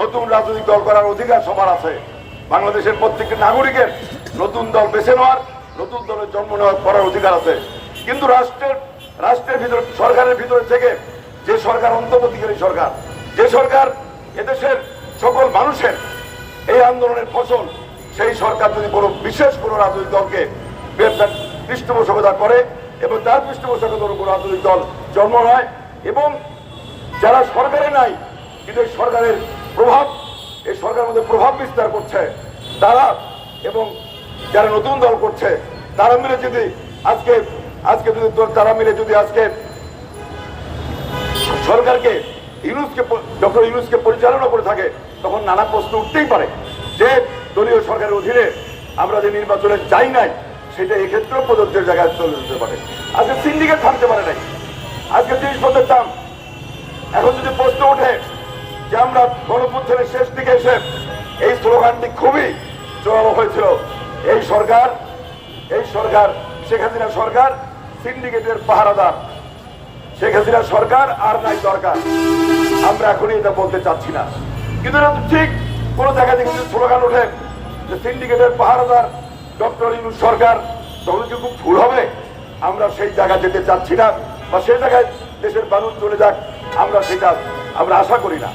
নতুন রাজনৈতিক দল করার অধিকার সবার আছে। বাংলাদেশের প্রত্যেকটা নাগরিকের নতুন দল বেছে নেওয়ার, নতুন দলের জন্ম নেওয়ার করার অধিকার আছে। কিন্তু রাষ্ট্রের রাষ্ট্রের ভিতরে, সরকারের ভিতরে থেকে যে সরকার অন্তর্বর্তীকারী সরকার, যে সরকার এদেশের সকল মানুষের এই আন্দোলনের ফসল, সেই সরকার যদি কোনো বিশেষ কোনো রাজনৈতিক দলকে পৃষ্ঠপোষকতা করে এবং তার পৃষ্ঠপোষকতার উপর রাজনৈতিক দল জন্ম নেয় এবং যারা সরকারে নাই, কিন্তু সরকারের প্রভাব এই সরকারের মধ্যে প্রভাব বিস্তার করছে। তারা এবং যারা নতুন দল করছে, তারা মিলে যদি আজকে আজকে যদি তারা মিলে যদি আজকে সরকারকে ইউনুসকে ডক্টর ইউনুসকে পরিচালনা করে থাকে, তখন নানা প্রশ্ন উঠতেই পারে যে দলীয় সরকারের অধীনে আমরা যে নির্বাচনে যাই নাই, সেটা এক্ষেত্রেও প্রযোজ্যের জায়গায় চলে যেতে পারে। আজকে সিন্ডিকেট থামতে পারে নাই। আজকে জিনিসপত্রের দাম। এখন যদি প্রশ্ন ওঠে যে আমরা গণপুত্রের শেষ দিকে এসে এই স্লোগানটি খুবই জোরালো হয়েছিল। এই সরকার এই সরকার, শেখ হাসিনা সরকার, সিন্ডিকেটের পাহারাদার। শেখ হাসিনা সরকার আর নাই দরকার। আমরা এখনই এটা বলতে চাচ্ছি না। কিন্তু এটা ঠিক কোন জায়গা থেকে যদি স্লোগান ওঠে যে সিন্ডিকেটের পাহারাদার ডক্টর ইউনুস সরকার তখন কি খুব ভুল হবে? আমরা সেই জায়গা যেতে চাচ্ছি না বা সেই জায়গায় দেশের মানুষ চলে যাক। আমরা সেটা, আমরা আশা করি না।